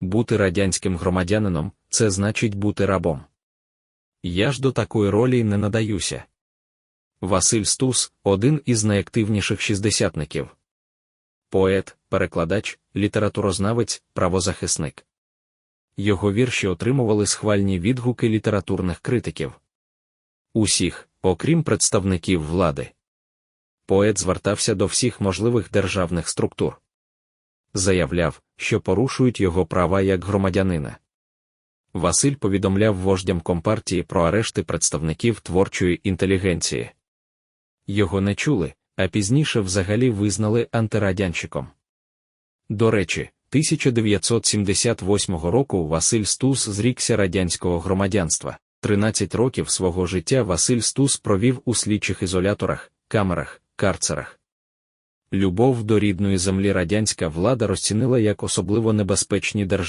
Бути радянським громадянином це значить бути рабом. Я ж до такої ролі не надаюся. Василь Стус один із найактивніших шістдесятників. Поет, перекладач, літературознавець, правозахисник. Його вірші отримували схвальні відгуки літературних критиків. Усіх, окрім представників влади. Поет звертався до всіх можливих державних структур. Заявляв, що порушують його права як громадянина. Василь повідомляв вождям компартії про арешти представників творчої інтелігенції. Його не чули, а пізніше взагалі визнали антирадянщиком. До речі, 1978 року Василь Стус зрікся радянського громадянства. 13 років свого життя Василь Стус провів у слідчих ізоляторах, камерах, карцерах. Любов до рідної землі радянська влада розцінила як особливо небезпечні держави.